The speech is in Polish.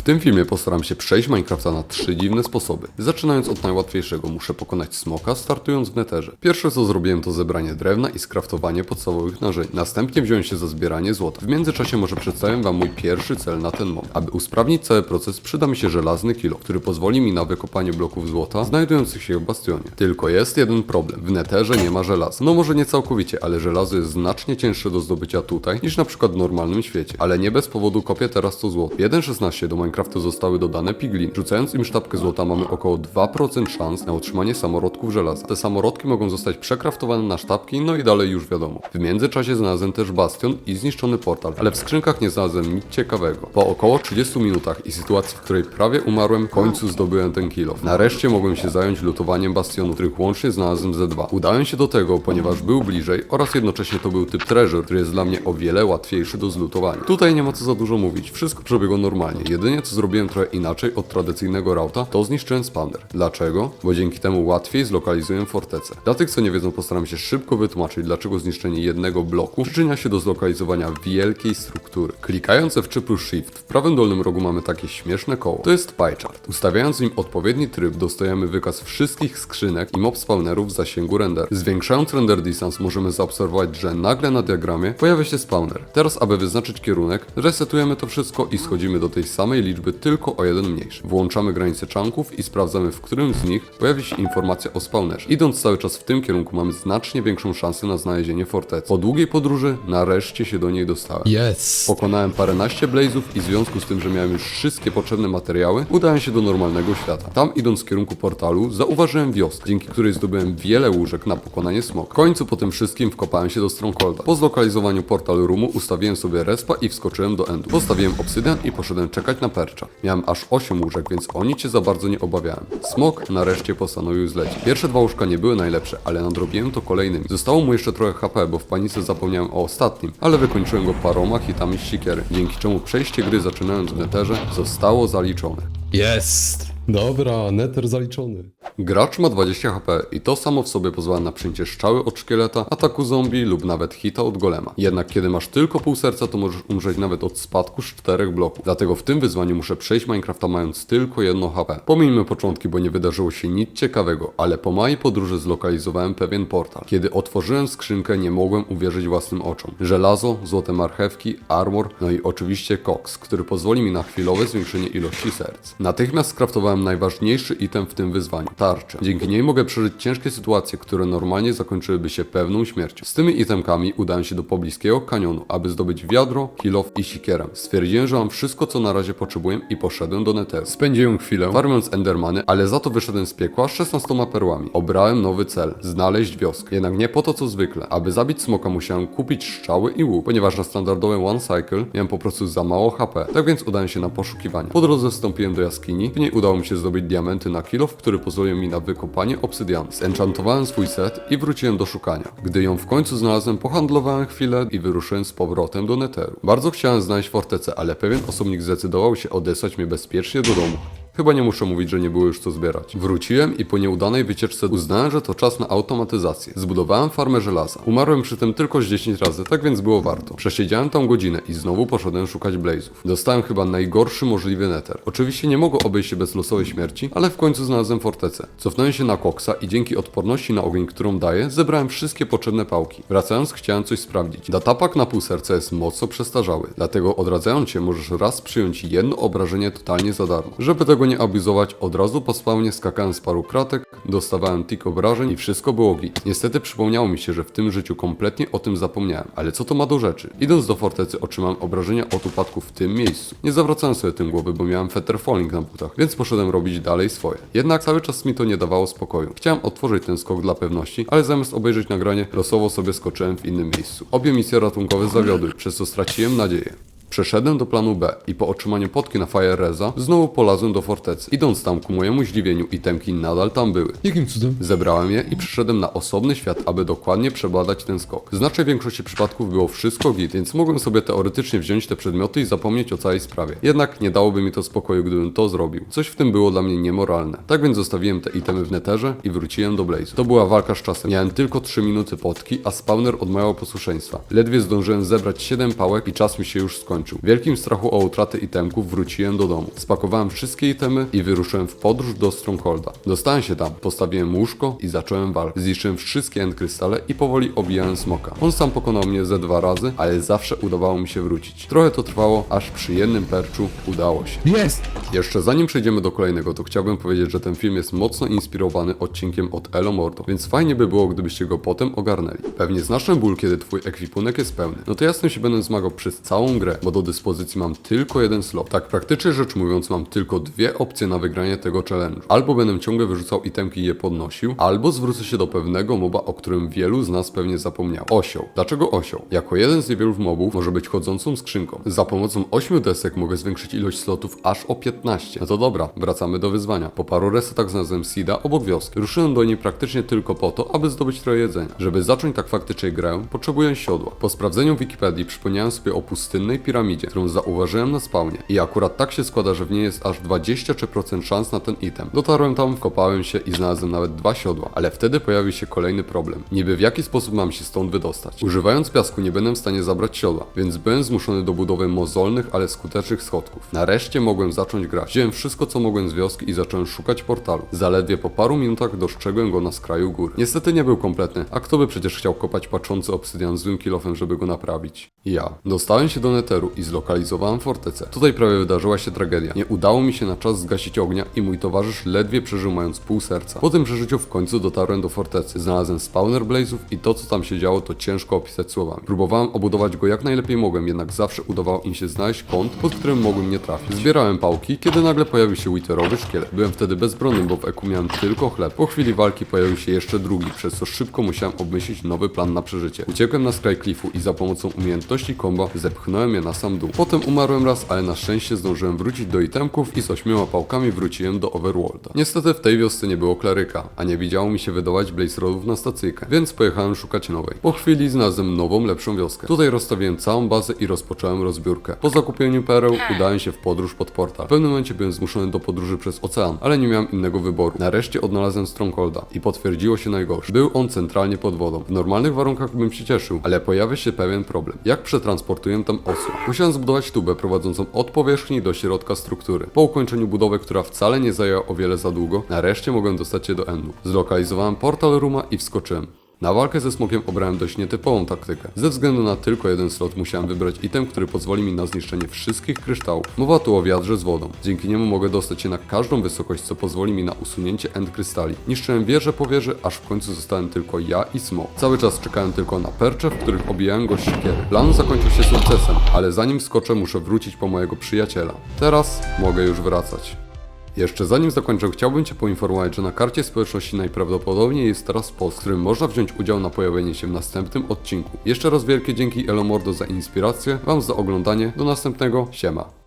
W tym filmie postaram się przejść Minecrafta na trzy dziwne sposoby. Zaczynając od najłatwiejszego, muszę pokonać smoka, startując w neterze. Pierwsze co zrobiłem to zebranie drewna i skraftowanie podstawowych narzędzi. Następnie wziąłem się za zbieranie złota. W międzyczasie może przedstawię wam mój pierwszy cel na ten moment. Aby usprawnić cały proces przyda mi się żelazny kilo, który pozwoli mi na wykopanie bloków złota znajdujących się w bastionie. Tylko jest jeden problem. W neterze nie ma żelaza. No może nie całkowicie, ale żelazo jest znacznie cięższe do zdobycia tutaj niż na przykład w normalnym świecie. Ale nie bez powodu kopię teraz to złoto. 1.16 do Minecraftu zostały dodane piglin. Rzucając im sztabkę złota mamy około 2% szans na otrzymanie samorodków żelaza. Te samorodki mogą zostać przekraftowane na sztabki, no i dalej już wiadomo. W międzyczasie znalazłem też bastion i zniszczony portal, ale w skrzynkach nie znalazłem nic ciekawego. Po około 30 minutach i sytuacji, w której prawie umarłem, w końcu zdobyłem ten kilo. Nareszcie mogłem się zająć lutowaniem bastionu, których łącznie znalazłem ze dwa. Udałem się do tego, ponieważ był bliżej oraz jednocześnie to był typ treasure, który jest dla mnie o wiele łatwiejszy do zlutowania. Tutaj nie ma co za dużo mówić, wszystko przebiegło normalnie. Jedynie co zrobiłem trochę inaczej od tradycyjnego rauta, to zniszczyłem spawner. Dlaczego? Bo dzięki temu łatwiej zlokalizuję fortecę. Dla tych, co nie wiedzą, postaram się szybko wytłumaczyć, dlaczego zniszczenie jednego bloku przyczynia się do zlokalizowania wielkiej struktury. Klikając F3 plus Shift, w prawym dolnym rogu mamy takie śmieszne koło. To jest pie chart. Ustawiając w nim odpowiedni tryb, dostajemy wykaz wszystkich skrzynek i mob spawnerów w zasięgu render. Zwiększając render distance, możemy zaobserwować, że nagle na diagramie pojawia się spawner. Teraz, aby wyznaczyć kierunek, resetujemy to wszystko i schodzimy do tej samej liczby, tylko o jeden mniejszy. Włączamy granice chunków i sprawdzamy, w którym z nich pojawi się informacja o spawnerze. Idąc cały czas w tym kierunku, mamy znacznie większą szansę na znalezienie fortecy. Po długiej podróży, nareszcie się do niej dostałem. Yes. Pokonałem paręnaście blazów i w związku z tym, że miałem już wszystkie potrzebne materiały, udałem się do normalnego świata. Tam idąc w kierunku portalu, zauważyłem wioskę, dzięki której zdobyłem wiele łóżek na pokonanie smoka. W końcu po tym wszystkim wkopałem się do Strongholda. Po zlokalizowaniu portal roomu ustawiłem sobie respa i wskoczyłem do endu. Postawiłem obsydian i poszedłem czekać na percza. Miałem aż 8 łóżek, więc o nic się za bardzo nie obawiałem. Smok nareszcie postanowił zlecieć. Pierwsze dwa łóżka nie były najlepsze, ale nadrobiłem to kolejnymi. Zostało mu jeszcze trochę HP, bo w panice zapomniałem o ostatnim, ale wykończyłem go paroma hitami z sikiery, dzięki czemu przejście gry zaczynając w neterze zostało zaliczone. Jest. Dobra, nether zaliczony. Gracz ma 20 HP i to samo w sobie pozwala na przyjęcie strzały od szkieleta, ataku zombie lub nawet hita od golema. Jednak kiedy masz tylko pół serca, to możesz umrzeć nawet od spadku z czterech bloków. Dlatego w tym wyzwaniu muszę przejść Minecrafta mając tylko jedno HP. Pomijmy początki, bo nie wydarzyło się nic ciekawego, ale po mojej podróży zlokalizowałem pewien portal. Kiedy otworzyłem skrzynkę, nie mogłem uwierzyć własnym oczom. Żelazo, złote marchewki, armor, no i oczywiście koks, który pozwoli mi na chwilowe zwiększenie ilości serc. Natychmiast skraftowałem najważniejszy item w tym wyzwaniu tarczę. Dzięki niej mogę przeżyć ciężkie sytuacje, które normalnie zakończyłyby się pewną śmiercią. Z tymi itemkami udałem się do pobliskiego kanionu, aby zdobyć wiadro, kilof i sikierę. Stwierdziłem, że mam wszystko, co na razie potrzebuję i poszedłem do neteru. Spędziłem chwilę farmiąc endermany, ale za to wyszedłem z piekła z 16 perłami. Obrałem nowy cel, znaleźć wioskę. Jednak nie po to, co zwykle. Aby zabić smoka musiałem kupić strzały i łuk, ponieważ na standardowym one cycle miałem po prostu za mało HP. Tak więc udałem się na poszukiwania. Po drodze wstąpiłem do jaskini, w niej udało mi się zdobyć diamenty na kilof, który pozwolił mi na wykopanie obsydianu. Zenchantowałem swój set i wróciłem do szukania. Gdy ją w końcu znalazłem, pohandlowałem chwilę i wyruszyłem z powrotem do neteru. Bardzo chciałem znaleźć fortecę, ale pewien osobnik zdecydował się odesłać mnie bezpiecznie do domu. Chyba nie muszę mówić, że nie było już co zbierać. Wróciłem i po nieudanej wycieczce uznałem, że to czas na automatyzację. Zbudowałem farmę żelaza. Umarłem przy tym tylko z 10 razy, tak więc było warto. Przesiedziałem tam godzinę i znowu poszedłem szukać blazów. Dostałem chyba najgorszy możliwy nether. Oczywiście nie mogło obejść się bez losowej śmierci, ale w końcu znalazłem fortecę. Cofnąłem się na koksa i dzięki odporności na ogień, którą daje, zebrałem wszystkie potrzebne pałki. Wracając chciałem coś sprawdzić. Datapak na pół serca jest mocno przestarzały, dlatego odradzając się możesz raz przyjąć jedno obrażenie totalnie za darmo. Żeby tego nie abuzować, od razu po spawnie skakałem z paru kratek, dostawałem tik obrażeń i wszystko było git. Niestety przypomniało mi się, że w tym życiu kompletnie o tym zapomniałem, ale co to ma do rzeczy? Idąc do fortecy otrzymałem obrażenia od upadku w tym miejscu. Nie zawracałem sobie tym głowy, bo miałem fetter falling na butach, więc poszedłem robić dalej swoje. Jednak cały czas mi to nie dawało spokoju. Chciałem otworzyć ten skok dla pewności, ale zamiast obejrzeć nagranie, losowo sobie skoczyłem w innym miejscu. Obie misje ratunkowe zawiodły, przez co straciłem nadzieję. Przeszedłem do planu B i po otrzymaniu potki na Fire Reza znowu polazłem do fortecy. Idąc tam ku mojemu zdziwieniu itemki nadal tam były. Jakim cudem? Zebrałem je i przyszedłem na osobny świat, aby dokładnie przebadać ten skok. W znacznej większości przypadków było wszystko git, więc mogłem sobie teoretycznie wziąć te przedmioty i zapomnieć o całej sprawie. Jednak nie dałoby mi to spokoju, gdybym to zrobił. Coś w tym było dla mnie niemoralne. Tak więc zostawiłem te itemy w neterze i wróciłem do Blaze. To była walka z czasem. Miałem tylko 3 minuty potki, a spawner odmawiał posłuszeństwa. Ledwie zdążyłem zebrać 7 pałek i czas mi się już skończył. Skończył. W wielkim strachu o utratę itemków wróciłem do domu. Spakowałem wszystkie itemy i wyruszyłem w podróż do Strongholda. Dostałem się tam, postawiłem łóżko i zacząłem walkę. Zniszczyłem wszystkie end krystale i powoli obijałem smoka. On sam pokonał mnie ze dwa razy, ale zawsze udawało mi się wrócić. Trochę to trwało, aż przy jednym perczu udało się. Jest! Jeszcze zanim przejdziemy do kolejnego, to chciałbym powiedzieć, że ten film jest mocno inspirowany odcinkiem od Elo Mordo, więc fajnie by było, gdybyście go potem ogarnęli. Pewnie znasz ten ból, kiedy twój ekwipunek jest pełny. No to ja z tym się będę zmagał przez całą grę, bo do dyspozycji mam tylko jeden slot. Tak praktycznie rzecz mówiąc, mam tylko dwie opcje na wygranie tego challenge'u. Albo będę ciągle wyrzucał itemki i je podnosił, albo zwrócę się do pewnego moba, o którym wielu z nas pewnie zapomniało. Osioł. Dlaczego osioł? Jako jeden z niewielu mobów może być chodzącą skrzynką. Za pomocą 8 desek mogę zwiększyć ilość slotów aż o 15. No to dobra, wracamy do wyzwania. Po paru resetach znalazłem Sida obok wioski. Ruszyłem do niej praktycznie tylko po to, aby zdobyć trochę jedzenia. Żeby zacząć tak faktycznie grę, potrzebuję siodła. Po sprawdzeniu Wikipedii przypomniałem sobie o pustynnej piramidzie, którą zauważyłem na spawnie. I akurat tak się składa, że w niej jest aż 23% szans na ten item. Dotarłem tam, wkopałem się i znalazłem nawet dwa siodła, ale wtedy pojawił się kolejny problem. Niby w jaki sposób mam się stąd wydostać? Używając piasku nie będę w stanie zabrać siodła, więc byłem zmuszony do budowy mozolnych, ale skutecznych schodków. Nareszcie mogłem zacząć grać. Wziąłem wszystko, co mogłem z wioski i zacząłem szukać portalu. Zaledwie po paru minutach dostrzegłem go na skraju góry. Niestety nie był kompletny, a kto by przecież chciał kopać patrzący obsydian złym kilofem, żeby go naprawić? Ja. Dostałem się do I zlokalizowałem fortecę. Tutaj prawie wydarzyła się tragedia. Nie udało mi się na czas zgasić ognia i mój towarzysz ledwie przeżył mając pół serca. Po tym przeżyciu w końcu dotarłem do fortecy. Znalazłem spawner blazów i to co tam się działo to ciężko opisać słowami. Próbowałem obudować go jak najlepiej mogłem, jednak zawsze udawało im się znaleźć kąt, pod którym mogłem mnie trafić. Zbierałem pałki, kiedy nagle pojawił się witerowy szkielet. Byłem wtedy bezbronny, bo w eku miałem tylko chleb. Po chwili walki pojawił się jeszcze drugi, przez co szybko musiałem obmyślić nowy plan na przeżycie. Uciekłem na skraj klifu i za pomocą umiejętności komba zepchnąłem je na sam dół. Potem umarłem raz, ale na szczęście zdążyłem wrócić do itemków i z ośmioma pałkami wróciłem do Overworlda. Niestety w tej wiosce nie było kleryka, a nie widziało mi się wydawać blaze rodów na stacyjkę, więc pojechałem szukać nowej. Po chwili znalazłem nową, lepszą wioskę. Tutaj rozstawiłem całą bazę i rozpocząłem rozbiórkę. Po zakupieniu pereł udałem się w podróż pod portal. W pewnym momencie byłem zmuszony do podróży przez ocean, ale nie miałem innego wyboru. Nareszcie odnalazłem Strongholda i potwierdziło się najgorsze. Był on centralnie pod wodą. W normalnych warunkach bym się cieszył, ale pojawia się pewien problem. Jak przetransportuję tam osób? Musiałem zbudować tubę prowadzącą od powierzchni do środka struktury. Po ukończeniu budowy, która wcale nie zajęła o wiele za długo, nareszcie mogłem dostać się do endu. Zlokalizowałem portal rooma i wskoczyłem. Na walkę ze smokiem obrałem dość nietypową taktykę. Ze względu na tylko jeden slot musiałem wybrać item, który pozwoli mi na zniszczenie wszystkich kryształów. Mowa tu o wiadrze z wodą. Dzięki niemu mogę dostać się na każdą wysokość, co pozwoli mi na usunięcie end krystali. Niszczyłem wieżę po wieży, aż w końcu zostałem tylko ja i smok. Cały czas czekałem tylko na percze, w których obijałem go siekiery. Plan zakończył się sukcesem, ale zanim skoczę muszę wrócić po mojego przyjaciela. Teraz mogę już wracać. Jeszcze zanim zakończę, chciałbym Cię poinformować, że na karcie społeczności najprawdopodobniej jest teraz post, w którym można wziąć udział na pojawienie się w następnym odcinku. Jeszcze raz wielkie dzięki Elomordo za inspirację, Wam za oglądanie, do następnego, siema.